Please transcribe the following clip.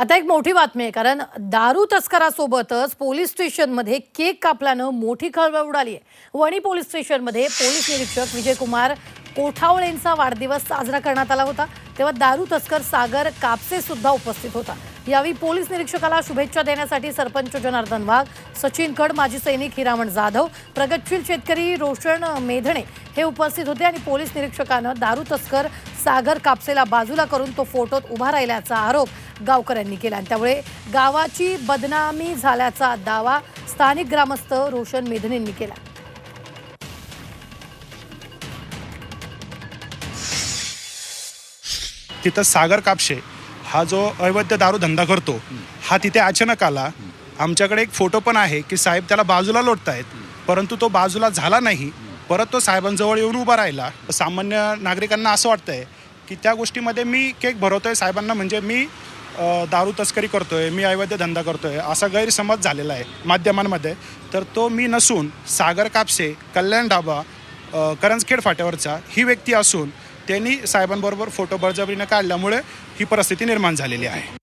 आता एक मोठी बातमी आहे कारण दारू तस्करासोबतच पोलीस स्टेशनमध्ये केक कापल्यानं मोठी खळबळ उडाली आहे. वणी पोलीस स्टेशनमध्ये पोलीस निरीक्षक विजयकुमार कोठावळेंचा वाढदिवस साजरा करण्यात आला होता. तेव्हा दारू तस्कर सागर कापसे सुद्धा उपस्थित होता. यावेळी पोलीस निरीक्षकाला शुभेच्छा देण्यासाठी सरपंच जनार्दन वाघ सचिन खड माजी सैनिक हिरामण जाधव प्रगतशील शेतकरी रोशन मेधणे हे उपस्थित होते आणि पोलीस निरीक्षकानं दारू तस्कर सागर कापसेला बाजूला करून तो फोटोत उभा राहिल्याचा आरोप गावकऱ्यांनी केला. आणि त्यामुळे गावाची बदनामी झाल्याचा दावा स्थानिक ग्रामस्थ रोशन मेधनेंनी केला. तिथं सागर कापशे हा जो अवैध दारू धंदा करतो हा तिथे अचानक आला. आमच्याकडे एक फोटो पण आहे की साहेब त्याला बाजूला लोटतायत परंतु तो बाजूला झाला नाही. परत तो साहेबांजवळ येऊन उभा राहिला. सामान्य नागरिकांना असं वाटतंय की त्या गोष्टीमध्ये मी केक भरवतोय साहेबांना म्हणजे मी दारू तस्करी करतोय मी अवैध धंदा करतोय असा गैरसमज झालेला आहे माध्यमांमध्ये. तर तो मी नसून सागर कापसे कल्याण ढाबा करंजखेड फाट्यावरचा ही व्यक्ती असून त्यांनी साहेबांबरोबर फोटो बळजबरीनं काढल्यामुळे ही परिस्थिती निर्माण झालेली आहे.